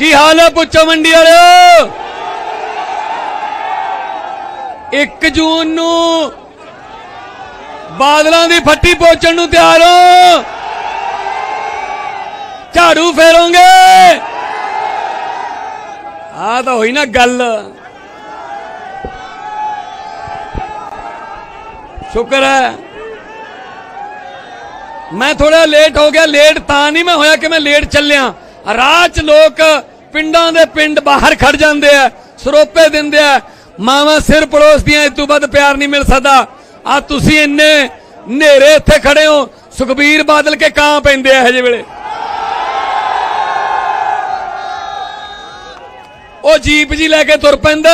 ਕੀ ਹਾਲ ਹੈ ਪੁੱਛੋ ਮੰਡੀ ਵਾਲਿਓ? 1 ਜੂਨ ਨੂੰ ਬਾਦਲਾਂ ਦੀ ਫੱਟੀ ਪੋਚਣ ਨੂੰ ਤਿਆਰ ਹੋ। ਝਾੜੂ ਫੇਰੋਂਗੇ। ਆ ਤਾਂ ਹੋਈ ਨਾ ਗੱਲ। ਸ਼ੁਕਰ ਹੈ। ਮੈਂ ਥੋੜਾ ਲੇਟ ਹੋ ਗਿਆ ਲੇਟ ਤਾਂ ਨਹੀਂ ਮੈਂ ਹੋਇਆ ਕਿ ਮੈਂ ਲੇਟ ਚੱਲਿਆ। ਰਾਹ 'ਚ ਲੋਕ ਪਿੰਡਾਂ ਦੇ ਪਿੰਡ ਬਾਹਰ ਖੜ ਜਾਂਦੇ ਆ, ਸਰੋਪੇ ਦਿੰਦੇ ਆ, ਮਾਵਾਂ ਸਿਰ ਪੜੋਸਦੀਆਂ ਇਸ ਤੋਂ ਵੱਧ ਪਿਆਰ ਨਹੀਂ ਮਿਲ ਸਕਦਾ। ਆ ਤੁਸੀਂ ਇੰਨੇ ਹਨੇਰੇ ਇੱਥੇ ਖੜੇ ਹੋ, ਸੁਖਬੀਰ ਬਾਦਲ ਕੇ ਕਾਂ ਪੈਂਦੇ ਆ ਹਜੇ ਵੇਲੇ। ਉਹ ਜੀਪ ਜੀ ਲੈ ਕੇ ਤੁਰ ਪੈਂਦਾ,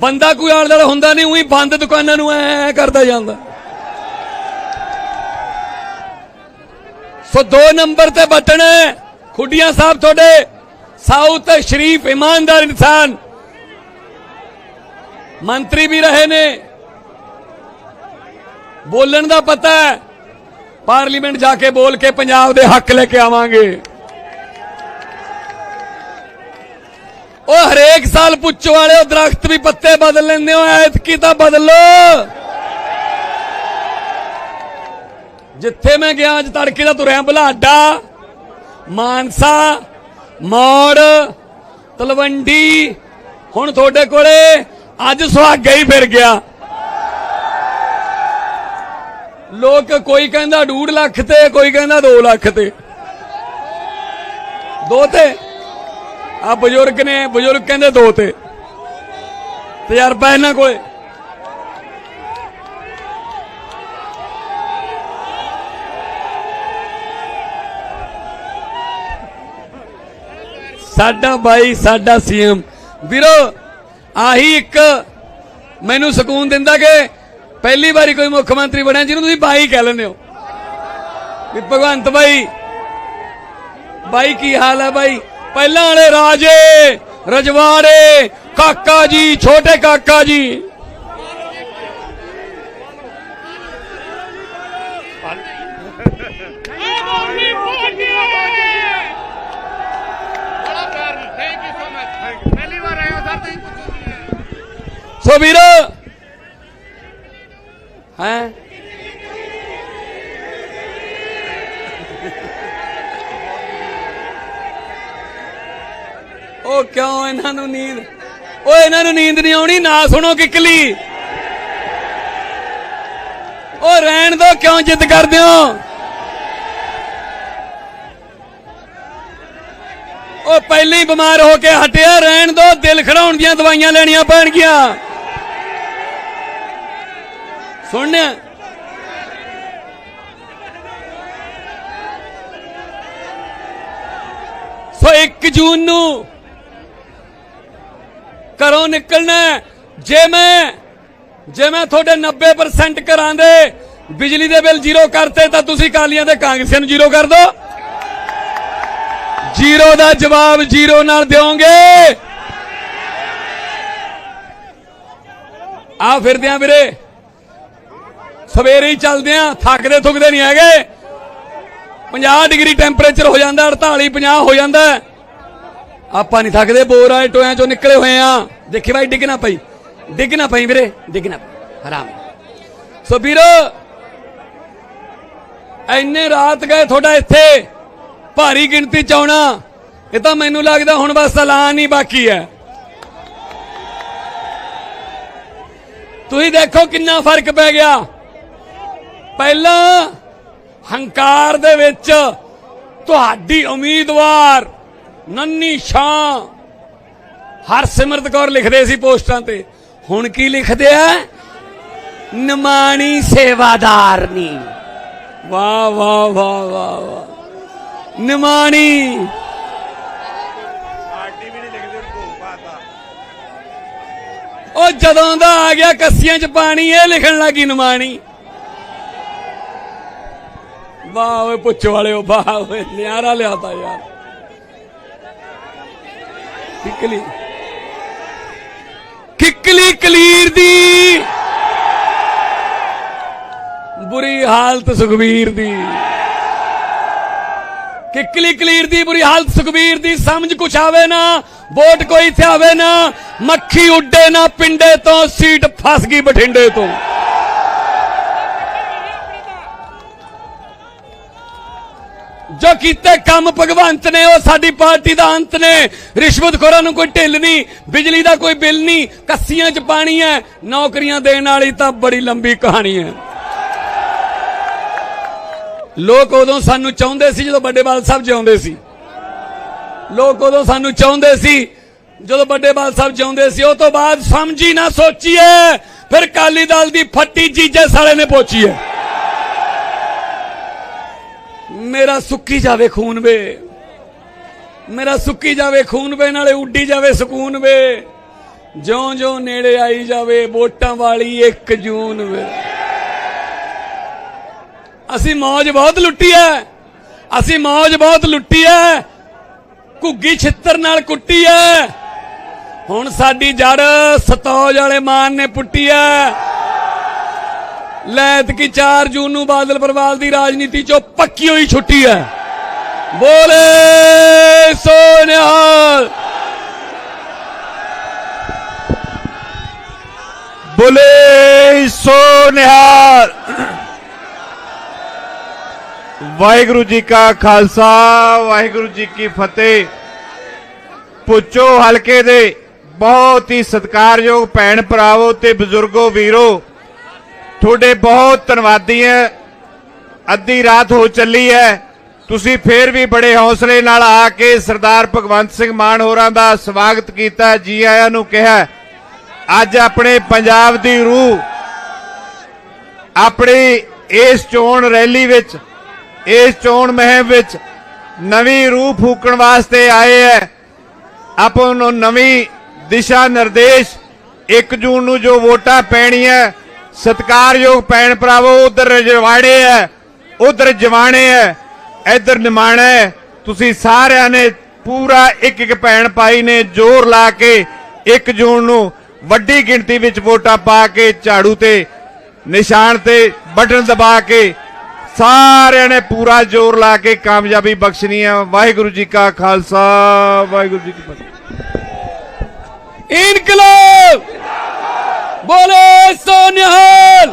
ਬੰਦਾ ਕੋਈ ਆਲੇ ਦੁਆਲੇ ਹੁੰਦਾ ਨਹੀਂ, ਉਹੀ ਬੰਦ ਦੁਕਾਨਾਂ ਨੂੰ ਐ ਕਰਦਾ ਜਾਂਦਾ। ਸੋ ਦੋ ਨੰਬਰ ਤੇ ਬਟਨ ਹੈ, ਖੁੱਡੀਆਂ ਸਾਹਿਬ ਤੁਹਾਡੇ ਸਾਊਥ ਸ਼ਰੀਫ ਇਮਾਨਦਾਰ ਇਨਸਾਨ ਮੰਤਰੀ ਵੀ ਰਹੇ ਨੇ ਬੋਲਣ ਦਾ ਪਤਾ ਹੈ ਪਾਰਲੀਮੈਂਟ ਜਾ ਕੇ ਬੋਲ ਕੇ ਪੰਜਾਬ ਦੇ ਹੱਕ ਲੈ ਕੇ ਆਵਾਂਗੇ ਉਹ ਹਰੇਕ ਸਾਲ ਪੁੱਛ ਵਾਲੇ ਉਹ ਦਰਖਤ ਵੀ ਪੱਤੇ ਬਦਲ ਲੈਂਦੇ ਹੋ ਐਤਕੀ ਤਾਂ ਬਦਲੋ ਜਿੱਥੇ ਮੈਂ ਗਿਆ ਅੱਜ ਤੜਕੇ ਦਾ ਤੁਰਿਆ ਬੁਲਾਡਾ ਮਾਨਸਾ ਮੌੜ ਤਲਵੰਡੀ। ਹੁਣ ਤੁਹਾਡੇ ਕੋਲੇ ਅੱਜ ਸੁਹਾਗਾ ਹੀ ਫਿਰ ਗਿਆ। ਲੋਕ ਕੋਈ ਕਹਿੰਦਾ 2 ਲੱਖ ਤੇ, ਕੋਈ ਕਹਿੰਦਾ 2 ਲੱਖ ਤੇ। ਦੋ ਤੇ। ਆ ਬਜ਼ੁਰਗ ਨੇ, ਬਜ਼ੁਰਗ ਕਹਿੰਦੇ ਦੋ ਤੇ। ਤਜਰਬਾ ਇਹਨਾਂ ਕੋਲੇ। ਸਾਡਾ ਬਾਈ, ਸਾਡਾ ਸੀਐਮ। ਵੀਰੋ, ਆਹੀ ਇੱਕ ਮੈਨੂੰ ਸਕੂਨ ਦਿੰਦਾ ਕਿ ਪਹਿਲੀ ਵਾਰੀ ਕੋਈ ਮੁੱਖ ਮੰਤਰੀ ਬਣਿਆ ਜਿਹਨੂੰ ਤੁਸੀਂ ਬਾਈ ਕਹਿ ਲੈਂਦੇ ਹੋ। ਵੀ ਭਗਵੰਤ ਬਾਈ ਬਾਈ ਕੀ ਹਾਲ ਹੈ ਬਾਈ? ਪਹਿਲਾਂ ਵਾਲੇ ਰਾਜੇ, ਰਜਵਾੜੇ, ਕਾਕਾ ਜੀ, ਛੋਟੇ ਕਾਕਾ ਜੀ। ਬੜਾ ਪਹਿਲੀ ਵਾਰ ਆਏ ਸਰ ਤੁਸੀਂ? ਸੋ ਵੀਰ। ਹੈ? ਉਹ ਕਿਉਂ ਇਹਨਾਂ ਨੂੰ ਨੀਂਦ? ਓ ਇਹਨਾਂ ਨੂੰ ਨੀਂਦ ਨਹੀਂ ਆਉਣੀ, ਨਾ ਸੁਣੋ ਕਿਕਲੀ। ਉਹ ਰਹਿਣ ਦੋ, ਕਿਉਂ ਜਿੱਦ ਕਰਦੇ ਹੋ? ਉਹ ਪਹਿਲਾਂ ਹੀ ਬਿਮਾਰ ਹੋ ਕੇ ਹਟਿਆ, ਰਹਿਣ ਦੋ, ਦਿਲ ਖੜਾਉਣ ਦੀਆਂ ਦਵਾਈਆਂ ਲੈਣੀਆਂ ਪੈਣਗੀਆਂ। ਸੁਣਿਆ ਸੋ 1 ਜੂਨ ਨੂੰ ਘਰੋਂ ਨਿਕਲਣਾ ਜੇ ਮੈਂ ਜੇ ਮੈਂ ਤੁਹਾਡੇ 90% ਘਰਾਂ ਦੇ ਬਿਜਲੀ ਦੇ ਬਿੱਲ ਜ਼ੀਰੋ ਕਰਤੇ, ਤਾਂ ਤੁਸੀਂ ਕਾਲੀਆਂ ਦੇ ਕਾਂਗਰਸੀਆਂ ਨੂੰ ਜ਼ੀਰੋ ਕਰ ਦਿਓ ਜ਼ੀਰੋ ਦਾ ਜਵਾਬ ਜ਼ੀਰੋ ਨਾਲ ਦਿਓਗੇ। ਆ ਫਿਰਦੇ ਆ ਵੀਰੇ। ਸਵੇਰੇ ਹੀ ਚੱਲਦੇ ਆ, ਥੱਕਦੇ ਥੁੱਕਦੇ ਨਹੀਂ ਹੈਗੇ। 50 ਡਿਗਰੀ ਟੈਂਪਰੇਚਰ ਹੋ ਜਾਂਦਾ 48 50 ਹੋ ਜਾਂਦਾ। ਆਪਾਂ ਨਹੀਂ ਥੱਕਦੇ, ਬੋਰ ਆਏ ਟੋਇਆਂ ਚੋਂ ਨਿਕਲੇ ਹੋਏ ਆ। ਦੇਖੀ ਬਾਈ ਡਿੱਗਣਾ ਪਈ। ਡਿੱਗਣਾ ਪਈ ਵੀਰੇ ਡਿੱਗਣਾ ਪਈ। ਹਰਾਮ। ਸੋ ਵੀਰੋ ਐਨੇ ਰਾਤ ਗਏ ਤੁਹਾਡਾ ਇੱਥੇ। ਭਾਰੀ ਗਿਣਤੀ ਚ ਆਉਣਾ। ਇਹ ਤਾਂ ਮੈਨੂੰ ਲੱਗਦਾ ਹੁਣ ਬਸ ਐਲਾਨ ਹੀ ਬਾਕੀ ਹੈ। ਤੁਸੀਂ ਦੇਖੋ ਕਿੰਨਾ ਫ਼ਰਕ ਪੈ ਗਿਆ। ਪਹਿਲਾਂ ਹੰਕਾਰ ਦੇ ਵਿੱਚ ਤੁਹਾਡੀ ਉਮੀਦਵਾਰ ਨੰਨੀ ਸ਼ਾਂ ਹਰਸਿਮਰਤ ਕੌਰ ਲਿਖਦੇ ਸੀ ਪੋਸਟਾਂ ਤੇ। ਹੁਣ ਕੀ ਲਿਖਦੇ ਆ? ਨਿਮਾਣੀ ਸੇਵਾਦਾਰਨੀ। ਵਾਹ ਵਾਹ ਵਾਹ ਵਾਹ ਵਾਹ। ਨਿਮਾਣੀ। ਪਾਰਟੀ ਵੀ ਨਹੀਂ ਲਿਖਦੇ ਭੋਗ ਪਾਤਾ ਉਹ ਜਦੋਂ ਦਾ ਆ ਗਿਆ ਕੱਸੀਆਂ 'ਚ ਪਾਣੀ ਇਹ ਲਿਖਣ ਲੱਗੀ ਨਿਮਾਣੀ। ਵਾਹ ਓਏ ਪੁੱਛ ਵਾਲਿਓ ਵਾਹ ਓਏ ਨਿਆਰਾ ਲਿਆਤਾ ਯਾਰ। ਕਿਕਲੀ। ਕਿਕਲੀ ਕਲੀਰ ਦੀ। ਬੁਰੀ ਹਾਲਤ ਸੁਖਵੀਰ ਦੀ। ਕਿਕਲੀ ਕਲੀਰ ਦੀ ਬੁਰੀ ਹਾਲਤ, ਸੁਖਬੀਰ ਦੀ ਸਮਝ ਕੁਛ ਆਵੇ ਨਾ, ਵੋਟ ਕੋਈ ਇੱਥੇ ਆਵੇ ਨਾ, ਮੱਖੀ ਉੱਡੇ ਨਾ, ਪਿੰਡੇ ਤੋਂ ਸੀਟ ਫਸ ਗਈ ਬਠਿੰਡੇ ਤੋਂ। ਜੋ ਕੀਤੇ ਕੰਮ ਭਗਵੰਤ ਨੇ, ਉਹ ਸਾਡੀ ਪਾਰਟੀ ਦਾ ਅੰਤ ਨੇ। ਰਿਸ਼ਵਤਖੋਰਾਂ ਨੂੰ ਕੋਈ ਢਿੱਲ ਨਹੀਂ, ਬਿਜਲੀ ਦਾ ਕੋਈ ਬਿੱਲ ਨਹੀਂ, ਕੱਸੀਆਂ 'ਚ ਪਾਣੀ ਹੈ, ਨੌਕਰੀਆਂ ਦੇਣ ਵਾਲੀ ਤਾਂ ਬੜੀ ਲੰਬੀ ਕਹਾਣੀ ਹੈ। ਲੋਕ ਉਦੋਂ ਸਾਨੂੰ ਚਾਹੁੰਦੇ ਸੀ ਜਦੋਂ ਵੱਡੇ ਸਾਹਿਬ ਜਿਉਂਦੇ ਸੀ। ਲੋਕ ਉਦੋਂ ਸਾਨੂੰ ਚਾਹੁੰਦੇ ਸੀ ਜਦੋਂ ਵੱਡੇ ਸਾਹਿਬ ਜਿਉਂਦੇ ਸੀ, ਉਹ ਤੋਂ ਬਾਅਦ ਸਮਝੀ ਨਾ ਸੋਚੀਏ, ਫਿਰ ਕਾਲੀ ਦਲ ਦੀ ਫੱਟੀ ਜੀਜੇ ਸਾਲੇ ਨੇ ਪੋਚੀ ਹੈ ਮੇਰਾ ਸੁੱਕੀ ਜਾਵੇ ਖੂਨ ਵੇ, ਮੇਰਾ ਸੁੱਕੀ ਜਾਵੇ ਖੂਨ ਵੇ, ਨਾਲੇ ਉੱਡੀ ਜਾਵੇ ਸਕੂਨ ਵੇ। ਜਿਉਂ ਜਿਉਂ ਨੇੜੇ ਆਈ ਜਾਵੇ, ਵੋਟਾਂ ਵਾਲੀ 1 ਜੂਨ ਵੇ। ਅਸੀਂ ਮੌਜ ਬਹੁਤ ਲੁੱਟੀ ਐ। ਅਸੀਂ ਮੌਜ ਬਹੁਤ ਲੁੱਟੀ ਐ। ਘੁੱਗੀ ਛਿੱਤਰ ਨਾਲ ਕੁੱਟੀ ਐ। ਹੁਣ ਸਾਡੀ ਜੜ ਸਤੌਜ ਵਾਲੇ ਮਾਨ ਨੇ ਪੁੱਟੀ ਐ। ਲੈਤ ਕੀ 4 ਜੂਨ ਨੂੰ ਬਾਦਲ ਪਰਵਾਲ ਦੀ ਰਾਜਨੀਤੀ ਚੋਂ ਪੱਕੀ ਹੋਈ ਛੁੱਟੀ ਐ। ਬੋਲੇ ਸੋਨਿਹਾਲ। ਬੋਲੇ ਸੋ ਵਾਹਿਗੁਰੂ ਜੀ ਕਾ ਖਾਲਸਾ, ਵਾਹਿਗੁਰੂ ਜੀ ਕੀ ਫਤਿਹ। ਪੁੱਚੋ ਹਲਕੇ ਦੇ ਬਹੁਤ ਹੀ ਸਤਿਕਾਰਯੋਗ ਭੈਣ ਭਰਾਵੋ ਤੇ ਬਜ਼ੁਰਗੋ ਵੀਰੋ, ਤੁਹਾਡੇ ਬਹੁਤ ਧੰਨਵਾਦੀ ਹੈ। ਅੱਧੀ ਰਾਤ ਹੋ ਚੱਲੀ ਹੈ। ਤੁਸੀਂ ਫੇਰ ਵੀ ਬੜੇ ਹੌਸਲੇ ਨਾਲ ਆ ਕੇ ਸਰਦਾਰ ਭਗਵੰਤ ਸਿੰਘ ਮਾਨ ਹੋਰਾਂ ਦਾ ਸਵਾਗਤ ਕੀਤਾ, ਜੀ ਆਇਆਂ ਨੂੰ ਕਿਹਾ, ਅੱਜ ਆਪਣੇ ਪੰਜਾਬ ਦੀ ਰੂਹ, ਆਪਣੀ ਇਸ ਚੋਣ ਰੈਲੀ ਵਿੱਚ ਇਸ ਚੋਣ ਮੁਹਿੰਮ ਵਿੱਚ ਨਵੀਂ ਰੂਹ ਫੂਕਣ ਵਾਸਤੇ ਆਏ ਹੈ। ਆਪਾਂ ਨੂੰ ਨਵੀਂ ਦਿਸ਼ਾ ਨਿਰਦੇਸ਼ 1 ਜੂਨ ਨੂੰ ਜੋ ਵੋਟਾਂ ਪੈਣੀਆਂ, ਸਤਿਕਾਰਯੋਗ ਭੈਣ ਭਰਾਵੋ, ਉਧਰ ਰਜਵਾੜੇ ਹੈ, ਉਧਰ ਜਵਾਣੇ ਹੈ, ਇੱਧਰ ਨਿਮਾਣਾ ਹੈ। ਤੁਸੀਂ ਸਾਰਿਆਂ ਨੇ ਪੂਰਾ ਇੱਕ ਇੱਕ ਭੈਣ ਭਾਈ ਨੇ ਜ਼ੋਰ ਲਾ ਕੇ 1 ਜੂਨ ਨੂੰ ਵੱਡੀ ਗਿਣਤੀ ਵਿੱਚ ਵੋਟਾਂ ਪਾ ਕੇ ਝਾੜੂ ਤੇ ਨਿਸ਼ਾਨ ਤੇ ਬਟਨ ਦਬਾ ਕੇ ਸਾਰਿਆਂ ਨੇ ਪੂਰਾ ਜ਼ੋਰ ਲਾ ਕੇ ਕਾਮਯਾਬੀ ਬਖਸ਼ਣੀ ਹੈ ਵਾਹਿਗੁਰੂ ਜੀ ਕਾ ਖਾਲਸਾ, ਵਾਹਿਗੁਰੂ ਜੀ ਕੀ ਫਤਿਹ। ਇਨਕਲਾਬ! ਬੋਲੇ ਸੋਨਿਹਾਲ!